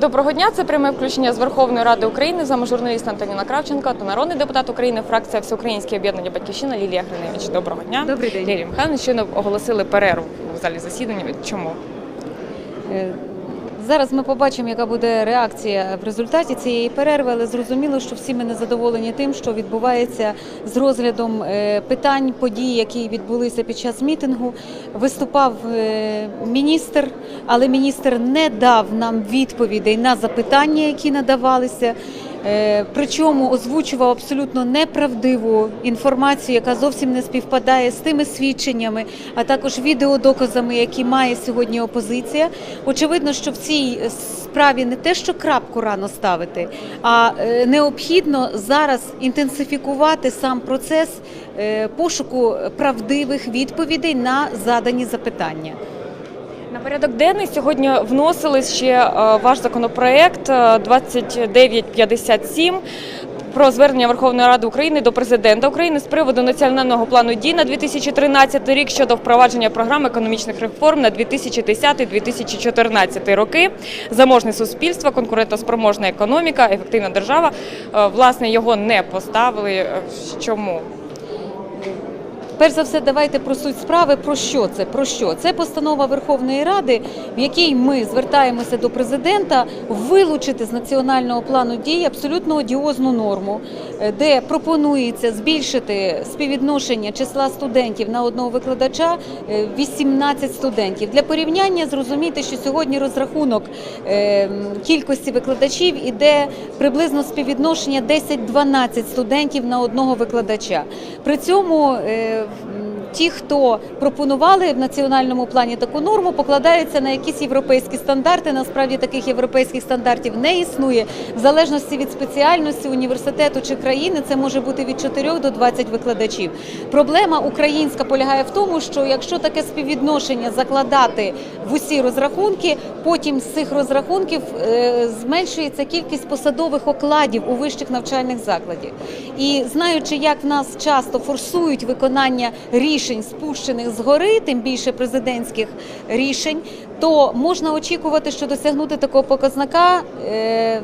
Доброго дня. Це пряме включення з Верховної Ради України. З вами журналіст Антоніна Кравченко та народний депутат України, фракція Всеукраїнське об'єднання Батьківщина Лілія Гриневич. Доброго дня. Добрий день. Лілія Михайловна, щойно оголосили перерву в залі засідання. Чому? Зараз ми побачимо, яка буде реакція в результаті цієї перерви, але зрозуміло, що всі ми не задоволені тим, що відбувається з розглядом е, питань, подій, які відбулися під час мітингу. Виступав е, міністр, але міністр не дав нам відповідей на запитання, які надавалися. Е, Причому озвучував абсолютно неправдиву інформацію, яка зовсім не співпадає з тими свідченнями, а також відеодоказами, які має сьогодні опозиція. Очевидно, що в цій справі не те, що крапку рано ставити, а е, необхідно зараз інтенсифікувати сам процес е, пошуку правдивих відповідей на задані запитання. На порядок денний сьогодні вносили ще е, ваш законопроект е, 2957 про звернення Верховної Ради України до президента України з приводу національного плану дій на 2013 рік щодо впровадження програм економічних реформ на 2010-2014 роки. Заможне суспільство, конкурентоспроможна економіка, ефективна держава. Е, Власне, його не поставили. Е, Чому? Перш за все, давайте про суть справи. Про що це? Про що? Це постанова Верховної Ради, в якій ми звертаємося до президента вилучити з національного плану дій абсолютно одіозну норму, е, де пропонується збільшити співвідношення числа студентів на одного викладача е, 18 студентів. Для порівняння зрозуміти, що сьогодні розрахунок е, кількості викладачів іде приблизно співвідношення 10-12 студентів на одного викладача. При цьому е, м, ті, хто пропонували в національному плані таку норму, покладаються на якісь європейські стандарти. Насправді таких європейських стандартів не існує. В залежності від спеціальності університету чи країни це може бути від 4 до 20 викладачів. Проблема українська полягає в тому, що якщо таке співвідношення закладати в усі розрахунки, потім з цих розрахунків е, зменшується кількість посадових окладів у вищих навчальних закладів. І знаючи, як в нас часто форсують виконання рішень, спущених згори, тим більше президентських рішень, то можна очікувати, що досягнути такого показника. Е,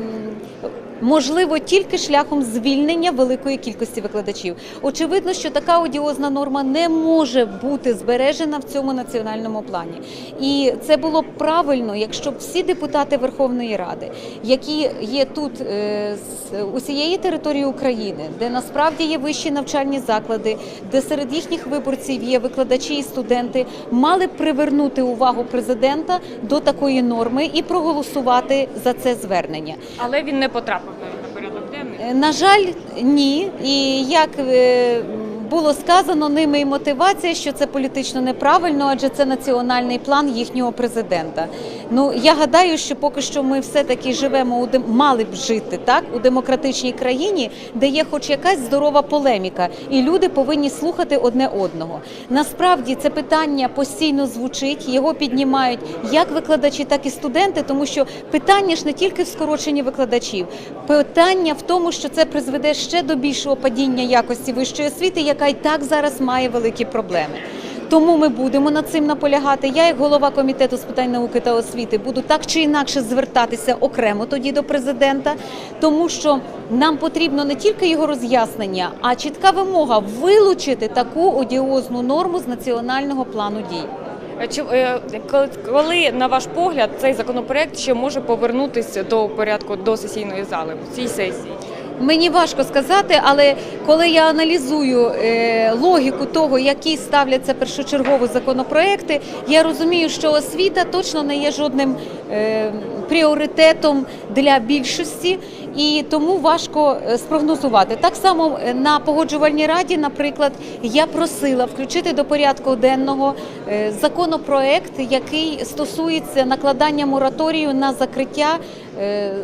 Можливо, тільки шляхом звільнення великої кількості викладачів. Очевидно, що така одіозна норма не може бути збережена в цьому національному плані. І це було б правильно, якщо б всі депутати Верховної Ради, які є тут е, з усієї території України, де насправді є вищі навчальні заклади, де серед їхніх виборців є викладачі і студенти, мали б привернути увагу президента до такої норми і проголосувати за це звернення. Але він не потрапив навіть на порядок денний. Е, На жаль, ні. І як е, було сказано ними і мотивація, що це політично неправильно, адже це національний план їхнього президента. Ну я гадаю, що поки що ми все-таки живемо у дем- мали б жити так у демократичній країні, де є хоч якась здорова полеміка, і люди повинні слухати одне одного. Насправді це питання постійно звучить, його піднімають як викладачі, так і студенти, тому що питання ж не тільки в скороченні викладачів, питання в тому, що це призведе ще до більшого падіння якості вищої освіти, яка й так зараз має великі проблеми. Тому ми будемо над цим наполягати. Я, як голова комітету з питань науки та освіти, буду так чи інакше звертатися окремо тоді до президента, тому що нам потрібно не тільки його роз'яснення, а чітка вимога вилучити таку одіозну норму з національного плану дій. Чи е, коли, на ваш погляд, цей законопроект ще може повернутися до порядку до сесійної зали в цій сесії? Мені важко сказати, але коли я аналізую е, логіку того, які ставляться першочергово законопроекти, я розумію, що освіта точно не є жодним е, пріоритетом для більшості, і тому важко е, спрогнозувати. Так само е, на погоджувальній раді, наприклад, я просила включити до порядку денного е, законопроект, який стосується накладання мораторію на закриття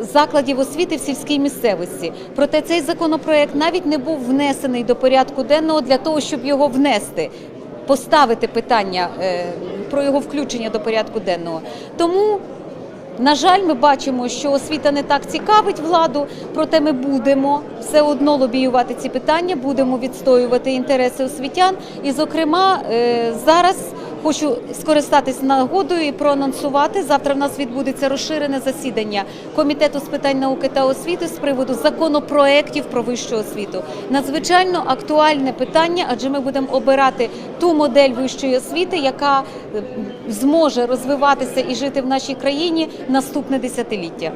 закладів освіти в сільській місцевості. Проте цей законопроект навіть не був внесений до порядку денного для того, щоб його внести. Поставити питання про його включення до порядку денного. Тому на жаль, ми бачимо, що освіта не так цікавить владу, проте ми будемо все одно лобіювати ці питання, будемо відстоювати інтереси освітян. І, зокрема, е, зараз Хочу скористатись нагодою і проанонсувати. Завтра в нас відбудеться розширене засідання комітету з питань науки та освіти з приводу законопроєктів про вищу освіту. Надзвичайно актуальне питання, адже ми будемо обирати ту модель вищої освіти, яка е, зможе розвиватися і жити в нашій країні наступне десятиліття.